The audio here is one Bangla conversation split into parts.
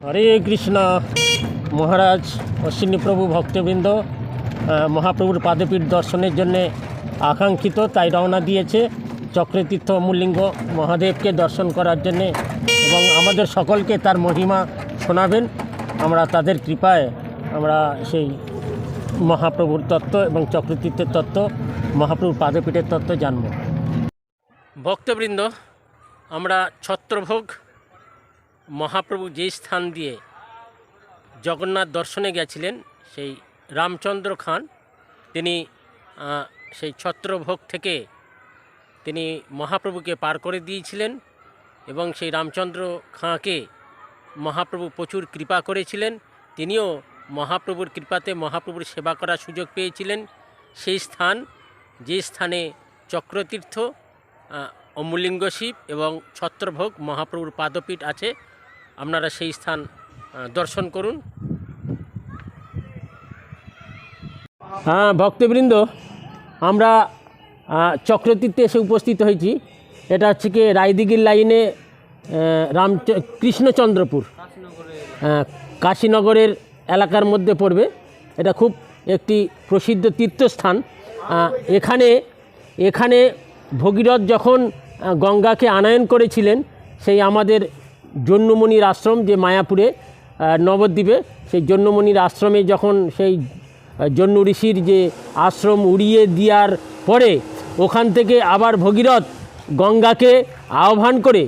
হরে কৃষ্ণ। মহারাজ, অশ্বিনী প্রভু ভক্তবৃন্দ মহাপ্রভুর পাদপীঠ দর্শনের জন্যে আকাঙ্ক্ষিত তাই রওনা দিয়েছে চক্রতীর্থ অমূল্লিঙ্গ মহাদেবকে দর্শন করার জন্যে এবং আমাদের সকলকে তার মহিমা শোনাবেন। আমরা তাদের কৃপায় আমরা সেই মহাপ্রভুর তত্ত্ব এবং চক্রতীর্থের তত্ত্ব, মহাপ্রভুর পাদপীঠের তত্ত্ব জানব। ভক্তবৃন্দ, আমরা ছত্রভোগ মহাপ্রভু যেই স্থান দিয়ে জগন্নাথ দর্শনে গেছিলেন, সেই রামচন্দ্র খান, তিনি সেই ছত্রভোগ থেকে তিনি মহাপ্রভুকে পার করে দিয়েছিলেন এবং সেই রামচন্দ্র খাঁকে মহাপ্রভু প্রচুর কৃপা করেছিলেন। তিনিও মহাপ্রভুর কৃপাতে মহাপ্রভুর সেবা করার সুযোগ পেয়েছিলেন। সেই স্থান, যে স্থানে চক্রতীর্থ অমূলিঙ্গ শিব এবং ছত্রভোগ মহাপ্রভুর পাদপীঠ আছে আপনারা সেই স্থান দর্শন করুন। হ্যাঁ ভক্তবৃন্দ, আমরা চক্রতীর্থে এসে উপস্থিত হয়েছি। এটা হচ্ছে কি রায়দিঘির লাইনে রাম কৃষ্ণচন্দ্রপুর। কাশীনগরের এলাকার মধ্যে পড়বে। এটা খুব একটি প্রসিদ্ধ তীর্থস্থান। এখানে এখানে ভগীরথ যখন গঙ্গাকে আনায়ন করেছিলেন, সেই আমাদের জন্যমণির আশ্রম যে মায়াপুরে নবদ্বীপে, সেই জন্যমণির আশ্রমে যখন সেই জন্নু ঋষির যে আশ্রম উড়িয়ে দেওয়ার পরে, ওখান থেকে আবার ভগীরথ গঙ্গাকে আহ্বান করে,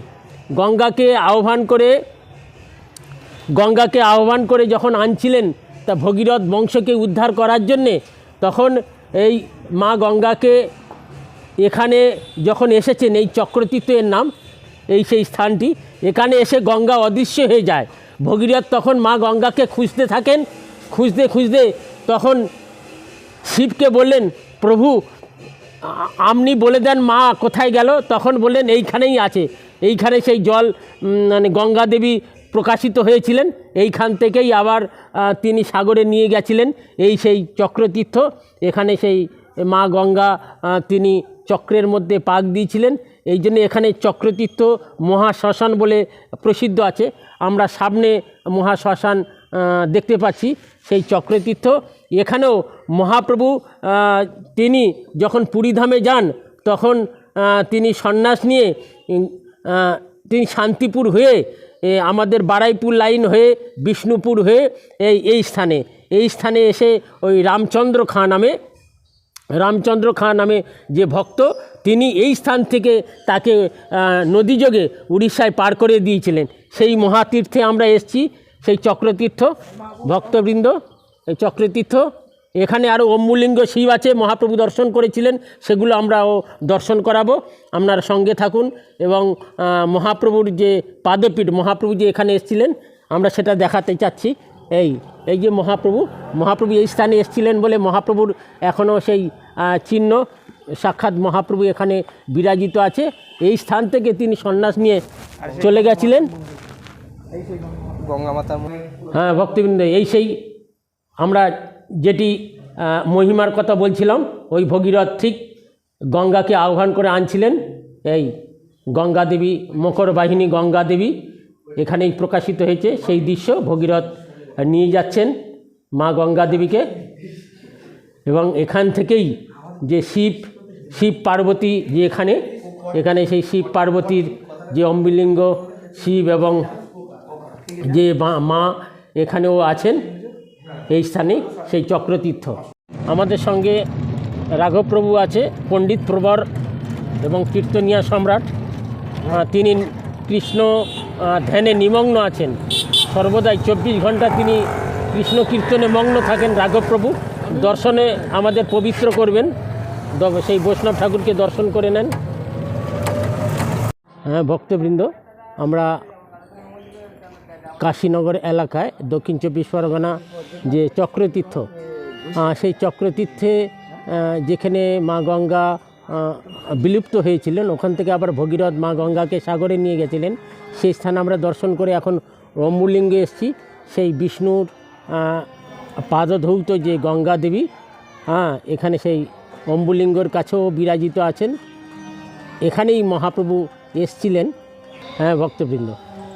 গঙ্গাকে আহ্বান করে, গঙ্গাকে আহ্বান করে যখন আনছিলেন, তা ভগীরথ বংশকে উদ্ধার করার জন্যে, তখন এই মা গঙ্গাকে এখানে যখন এসেছেন, এই চক্রতীর্থের নাম এই সেই স্থানটি, এখানে এসে গঙ্গা অদৃশ্য হয়ে যায়। ভগীরথ তখন মা গঙ্গাকে খুঁজতে থাকেন। খুঁজতে খুঁজতে তখন শিবকে বললেন, প্রভু আপনি বলে দেন মা কোথায় গেল? তখন বললেন, এইখানেই আছে। এইখানে সেই জল মানে গঙ্গা দেবী প্রকাশিত হয়েছিলেন। এইখান থেকেই আবার তিনি সাগরে নিয়ে গেছিলেন। এই সেই চক্রতীর্থ, এখানে সেই মা গঙ্গা তিনি চক্রের মধ্যে পাক দিয়েছিলেন। এই জন্য এখানে চক্রতীর্থ মহাশ্মশান বলে প্রসিদ্ধ আছে। আমরা সামনে মহাশ্মশান দেখতে পাচ্ছি সেই চক্রতীর্থ। এখানেও মহাপ্রভু তিনি যখন পুরীধামে যান, তখন তিনি সন্ন্যাস নিয়ে তিনি শান্তিপুর হয়ে আমাদের বারাইপুর লাইন হয়ে, বিষ্ণুপুর হয়ে, এই এই স্থানে এই স্থানে এসে ওই রামচন্দ্র খাঁ নামে রামচন্দ্র খাঁ নামে যে ভক্ত, তিনি এই স্থান থেকে তাকে নদীযোগে উড়িষ্যায় পার করে দিয়েছিলেন। সেই মহাতীর্থে আমরা এসেছি, সেই চক্রতীর্থ ভক্তবৃন্দ, এই চক্রতীর্থ। এখানে আরও অম্বুলিঙ্গ শিব আছে, মহাপ্রভু দর্শন করেছিলেন, সেগুলো আমরাও দর্শন করাবো। আপনার সঙ্গে থাকুন এবং মহাপ্রভুর যে পাদপীঠ, মহাপ্রভু যে এখানে এসেছিলেন, আমরা সেটা দেখাতে চাচ্ছি। এই এই যে মহাপ্রভু মহাপ্রভু এই স্থানে এসেছিলেন বলে মহাপ্রভুর এখনও সেই চিহ্ন সাক্ষাৎ মহাপ্রভু এখানে বিরাজিত আছে। এই স্থান থেকে তিনি সন্ন্যাস নিয়ে চলে গেছিলেন। গঙ্গা মাতার মনে হ্যাঁ ভক্তিবৃন্দ এই সেই আমরা যেটি মহিমার কথা বলছিলাম ওই ভগীরথ ঠিক গঙ্গাকে আহ্বান করে আনছিলেন। এই গঙ্গা দেবী মকর বাহিনী গঙ্গা দেবী এখানেই প্রকাশিত হয়েছে সেই দৃশ্য ভগীরথ নিয়ে যাচ্ছেন মা গঙ্গা দেবীকে। এবং এখান থেকেই যে শিব শিব পার্বতী যে এখানে এখানে সেই শিব পার্বতীর যে অম্বিলিঙ্গ, শিব এবং যে মা এখানেও আছেন এই স্থানে সেই চক্রতীর্থ। আমাদের সঙ্গে রাঘবপ্রভু আছে, পণ্ডিত প্রবর এবং কীর্তনিয়া সম্রাট। তিনি কৃষ্ণ ধ্যানে নিমগ্ন আছেন। সর্বদাই চব্বিশ ঘণ্টা তিনি কৃষ্ণ কীর্তনে মগ্ন থাকেন রাঘবপ্রভু। দর্শনে আমাদের পবিত্র করবেন। সেই বৈষ্ণব ঠাকুরকে দর্শন করে নেন। হ্যাঁ ভক্তবৃন্দ, আমরা কাশীনগর এলাকায় দক্ষিণ চব্বিশ পরগনা যে চক্রতীর্থ সেই চক্রতীর্থে যেখানে মা গঙ্গা বিলুপ্ত হয়েছিলেন, ওখান থেকে আবার ভগীরথ মা গঙ্গাকে সাগরে নিয়ে গেছিলেন। সেই স্থান আমরা দর্শন করে এখন রম্বুলিঙ্গে এসেছি। সেই বিষ্ণুর পাদধৌত যে গঙ্গা দেবী হ্যাঁ এখানে সেই অম্বুলিঙ্গর কাছেও বিরাজিত আছেন। এখানেই মহাপ্রভু এসছিলেন হ্যাঁ ভক্তবৃন্দ।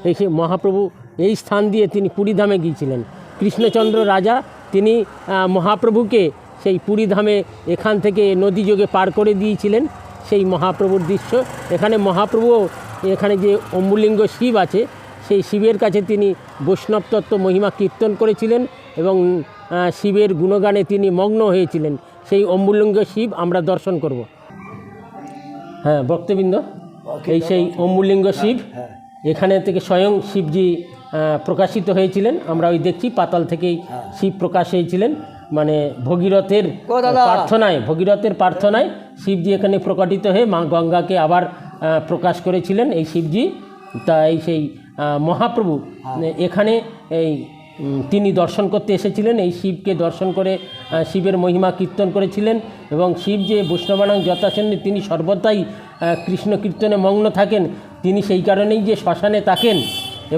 এই সেই মহাপ্রভু এই স্থান দিয়ে তিনি পুরীধামে গিয়েছিলেন। কৃষ্ণচন্দ্র রাজা, তিনি মহাপ্রভুকে সেই পুরীধামে এখান থেকে নদী যোগে পার করে দিয়েছিলেন। সেই মহাপ্রভুর দৃশ্য। এখানে মহাপ্রভুও এখানে যে অম্বুলিঙ্গ শিব আছে সেই শিবের কাছে তিনি বৈষ্ণব তত্ত্ব মহিমা কীর্তন করেছিলেন এবং শিবের গুণগানে তিনি মগ্ন হয়েছিলেন। সেই অম্বুলিঙ্গ শিব আমরা দর্শন করব। হ্যাঁ ভক্তবৃন্দ এই সেই অম্বুলিঙ্গ শিব এখানে থেকে স্বয়ং শিবজি প্রকাশিত হয়েছিলেন। আমরা ওই দেখছি পাতাল থেকেই শিব প্রকাশ হয়েছিলেন। মানে ভগীরথের প্রার্থনায় ভগীরথের প্রার্থনায় শিবজি এখানে প্রকটিত হয়ে মা গঙ্গাকে আবার প্রকাশ করেছিলেন। এই শিবজি তাই সেই মহাপ্রভু এখানে এই তিনি দর্শন করতে এসেছিলেন এই শিবকে দর্শন করে শিবের মহিমা কীর্তন করেছিলেন এবং শিব যে বৈষ্ণবানাং যথাসেনে তিনি সর্বদাই কৃষ্ণ কীর্তনে মগ্ন থাকেন তিনি সেই কারণেই যে শ্মশানে থাকেন।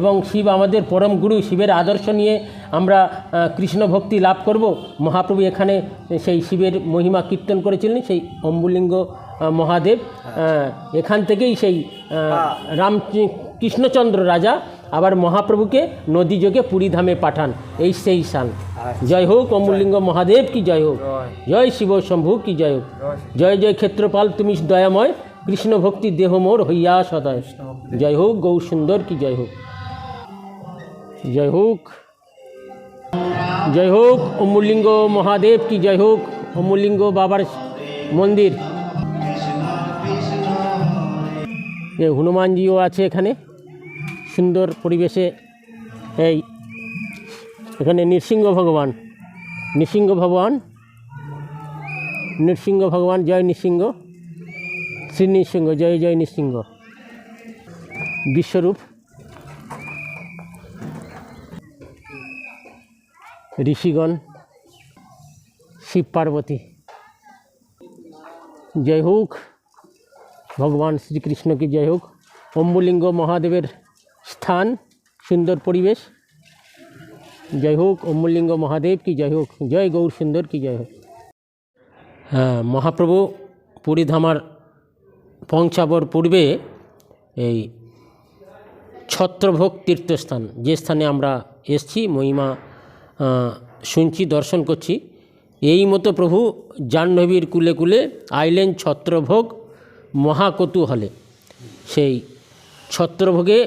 এবং শিব আমাদের পরম গুরু শিবের আদর্শ নিয়ে আমরা কৃষ্ণ ভক্তি লাভ করব। মহাপ্রভু এখানে সেই শিবের মহিমা কীর্তন করেছিলেন সেই অম্বুলিঙ্গ মহাদেব। এখান থেকেই সেই রাম কৃষ্ণচন্দ্র রাজা আবার মহাপ্রভুকে নদী যোগে পুরীধামে পাঠান। এই সেই স্থান জয় হোক অমূল্যিঙ্গ মহাদেব কি জয় হোক। জয়। শিব শম্ভু কি জয় হোক। জয় জয় ক্ষেত্রপাল তুমি দয়াময়। কৃষ্ণ ভক্তি দেহ মোর হইয়া সদয়। জয় হোক গৌর সুন্দর কি জয় হোক। জয় হোক জয় হোক অমূল্যিঙ্গ মহাদেব কি জয় হোক অমূল্যিঙ্গ বাবার মন্দির যে হনুমানজিও আছে এখানে সুন্দর পরিবেশে এই এখানে নৃসিংহ ভগবান নৃসিংহ ভগবান নৃসিংহ ভগবান জয় নৃসিংহ শ্রী নৃসিংহ জয় জয় নৃসিংহ বিশ্বরূপ ঋষিগণ, শিব পার্বতী। জয় হোক, ভগবান শ্রীকৃষ্ণ কি জয় হোক। অম্বুলিঙ্গ মহাদেবের স্থান, সুন্দর পরিবেশ। জয় হোক, অম্বুলিঙ্গ মহাদেব কি জয় হোক। জয় গৌর সুন্দর কি জয় হোক। হ্যাঁ মহাপ্রভু পুরীধামার পৌঁছাবার পূর্বে এই ছত্রভোগ তীর্থস্থান, যে স্থানে আমরা এসছি, মহিমা শুনছি, দর্শন করছি। এই মতো প্রভু জাহ্নবীর কুলে কুলে আইলেন ছত্রভোগ মহাকৌতূহলে। সেই ছত্রভোগে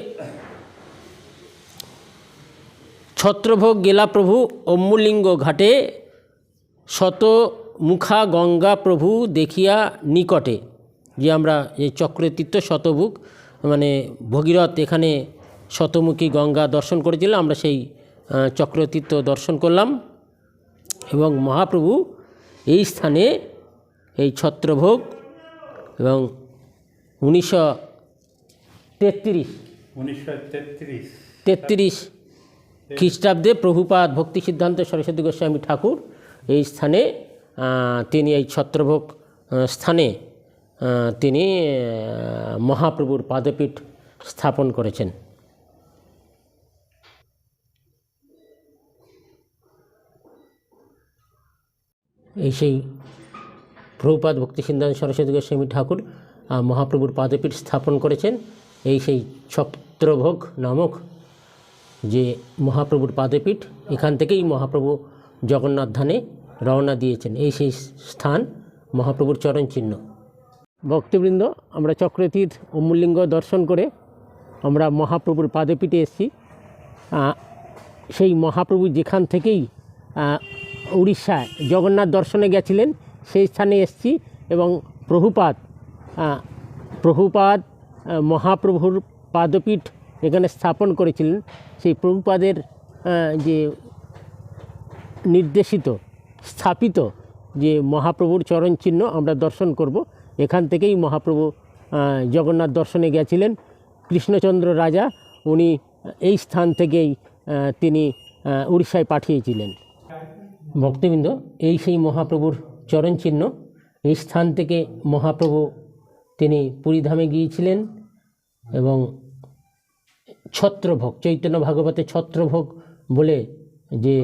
ছত্রভোগ গেলা প্রভু অম্বুলিঙ্গ ঘাটে শত মুখা গঙ্গা প্রভু দেখিয়া নিকটে। যে আমরা এই চক্রতীর্থ শতভুগ মানে ভগীরথ এখানে শতমুখী গঙ্গা দর্শন করেছিলাম আমরা সেই চক্রতীর্থ দর্শন করলাম এবং মহাপ্রভু এই স্থানে এই ছত্রভোগ এবং উনিশশো তেত্রিশ উনিশশো তেত্রিশ। তেত্রিশ খ্রিস্টাব্দে প্রভুপাদ ভক্তি সিদ্ধান্ত সরস্বতী গোস্বামী ঠাকুর এই স্থানে তিনি এই ছত্রভোগ স্থানে তিনি মহাপ্রভুর পাদপীঠ স্থাপন করেছেন। এই সেই প্রভুপাদ ভক্তি সিদ্ধান্ত সরস্বতী গোস্বামী ঠাকুর মহাপ্রভুর পাদপীঠ স্থাপন করেছেন। এই সেই ছত্রভোগ নামক যে মহাপ্রভুর পাদপীঠ, এখান থেকেই মহাপ্রভু জগন্নাথ ধানে রওনা দিয়েছেন। এই সেই স্থান মহাপ্রভুর চরণ চিহ্ন ভক্তবৃন্দ, আমরা চক্রতীর্থ অমূল্যিঙ্গ দর্শন করে আমরা মহাপ্রভুর পাদপীঠে এসেছি। সেই মহাপ্রভু যেখান থেকেই উড়িষ্যায় জগন্নাথ দর্শনে গেছিলেন, সেই স্থানে এসেছি এবং প্রভুপাদ প্রভুপাদ মহাপ্রভুর পাদপীঠ এখানে স্থাপন করেছিলেন। সেই প্রভুপাদের যে নির্দেশিত, স্থাপিত যে মহাপ্রভুর চরণ চিহ্ন আমরা দর্শন করব, এখান থেকেই মহাপ্রভু জগন্নাথ দর্শনে গেছিলেন। কৃষ্ণচন্দ্র রাজা, উনি এই স্থান থেকেই তিনি উড়িষ্যায় পাঠিয়েছিলেন। ভক্তবৃন্দ, এই সেই মহাপ্রভুর চরণ চিহ্ন এই স্থান থেকে মহাপ্রভু তিনি পুরীধামে গিয়েছিলেন এবং ছত্রভোগ, চৈতন্য ভাগবতে ছত্রভোগ বলে যে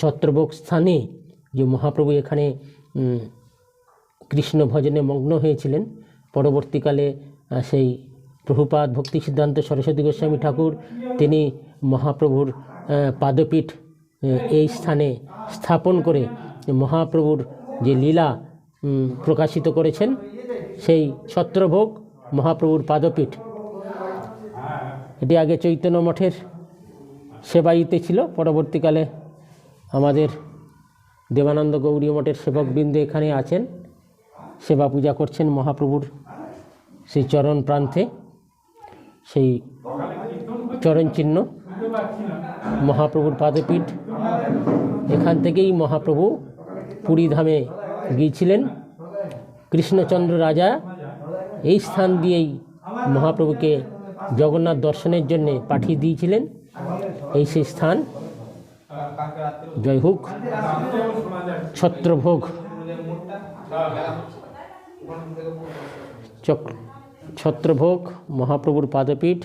ছত্রভোগ স্থানে যে মহাপ্রভু এখানে কৃষ্ণ ভজনে মগ্ন হয়েছিলেন। পরবর্তীকালে সেই প্রভুপাদ ভক্তি সিদ্ধান্ত সরস্বতী গোস্বামী ঠাকুর তিনি মহাপ্রভুর পাদপীঠ এই স্থানে স্থাপন করে মহাপ্রভুর যে লীলা প্রকাশিত করেছেন, সেই ছত্রভোগ মহাপ্রভুর পাদপীঠ। এটি আগে চৈতন্য মঠের সেবাইতে ছিল, পরবর্তীকালে আমাদের দেবানন্দ গৌরী মঠের সেবকবৃন্দ এখানে আছেন, সেবা পূজা করছেন মহাপ্রভুর সেই চরণ প্রান্তে। সেই চরণ চিহ্ন মহাপ্রভুর পাদপীঠ এখান থেকেই মহাপ্রভু পুরীধামে গিয়েছিলেন। কৃষ্ণচন্দ্র রাজা এই স্থান দিয়েই মহাপ্রভুকে জগন্নাথ দর্শনের জন্য পাঠিয়ে দিয়েছিলেন। এই সেই স্থান। জয় হোক। ছত্রভোগ। ছত্রভোগ, মহাপ্রভুর পাদপীঠ।